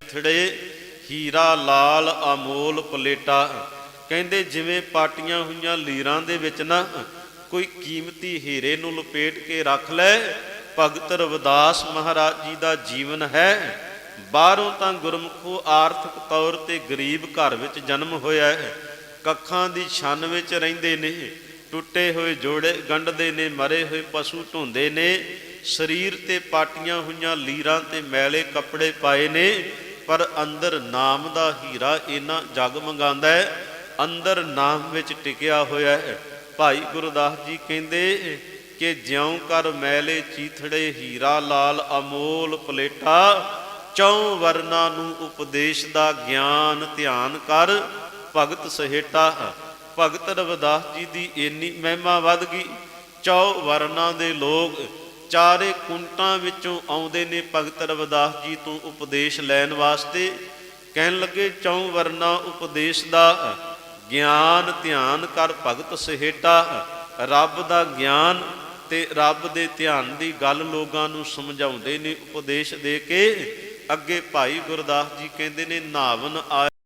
ਥੜੇ ਹੀਰਾ ਲਾਲ ਅਮੋਲ ਪਲੇਟਾ। ਕਹਿੰਦੇ ਜਿਵੇਂ ਪਾਟੀਆਂ ਹੋਈਆਂ ਲੀਰਾਂ ਦੇ ਵਿੱਚ ਨਾ, ਕੋਈ ਕੀਮਤੀ ਹੀਰੇ ਨੂੰ ਲਪੇਟ ਕੇ ਰੱਖ ਲੈ। ਭਗਤ ਰਵਿਦਾਸ ਮਹਾਰਾਜ ਜੀ ਦਾ ਜੀਵਨ ਹੈ। ਬਾਹਰੋਂ ਤਾਂ ਗੁਰਮੁਖੋ ਆਰਥਿਕ ਤੌਰ ਤੇ ਗਰੀਬ ਘਰ ਵਿੱਚ ਜਨਮ ਹੋਇਆ ਹੈ। ਕੱਖਾਂ ਦੀ ਛੰਨ ਵਿੱਚ ਰਹਿੰਦੇ ਨੇ, ਟੁੱਟੇ ਹੋਏ ਜੋੜੇ ਗੰਢਦੇ ਨੇ, ਮਰੇ ਹੋਏ ਪਸ਼ੂ ਢੋਂਦੇ ਨੇ। ਸਰੀਰ ਤੇ ਪਾਟੀਆਂ ਹੋਈਆਂ ਲੀਰਾਂ ਤੇ ਮੈਲੇ ਕੱਪੜੇ ਪਾਏ ਨੇ। ਪਰ ਅੰਦਰ ਨਾਮ ਦਾ ਹੀਰਾ ਇਹਨਾਂ ਜਗਮਗਾਉਂਦਾ ਹੈ, ਅੰਦਰ ਨਾਮ ਵਿੱਚ ਟਿਕਿਆ ਹੋਇਆ ਹੈ। ਭਾਈ ਗੁਰਦਾਸ ਜੀ ਕਹਿੰਦੇ ਕਿ ਜਿਉਂ ਕਰ ਮੈਲੇ ਚੀਥੜੇ ਹੀਰਾ ਲਾਲ ਅਮੋਲ ਪਲੇਟਾ, ਚੌ ਵਰਨਾ ਨੂੰ ਉਪਦੇਸ਼ ਦਾ ਗਿਆਨ ਧਿਆਨ ਕਰ, ਭਗਤ ਸਹੇਟਾ ਭਗਤ ਰਵਿਦਾਸ ਜੀ ਦੀ ਇੰਨੀ ਮਹਿਮਾ ਵੱਧ ਗਈ, ਚੌ ਵਰਨਾ ਦੇ ਲੋਕ ਚਾਰੇ ਕੁੰਟਾਂ ਵਿੱਚੋਂ ਆਉਂਦੇ ਨੇ ਭਗਤ ਰਵਿਦਾਸ ਜੀ ਤੋਂ ਉਪਦੇਸ਼ ਲੈਣ ਵਾਸਤੇ। ਕਹਿਣ ਲੱਗੇ, ਚੌ ਵਰਨਾ ਉਪਦੇਸ਼ ਦਾ ਗਿਆਨ ਧਿਆਨ ਕਰ ਭਗਤ ਸਹੇਟਾ। ਰੱਬ ਦਾ ਗਿਆਨ ਤੇ ਰੱਬ ਦੇ ਧਿਆਨ ਦੀ ਗੱਲ ਲੋਕਾਂ ਨੂੰ ਸਮਝਾਉਂਦੇ ਨੇ, ਉਪਦੇਸ਼ ਦੇ ਕੇ ਅੱਗੇ ਭਾਈ ਗੁਰਦਾਸ ਜੀ ਕਹਿੰਦੇ ਨੇ, ਨਾਵਨ ਆ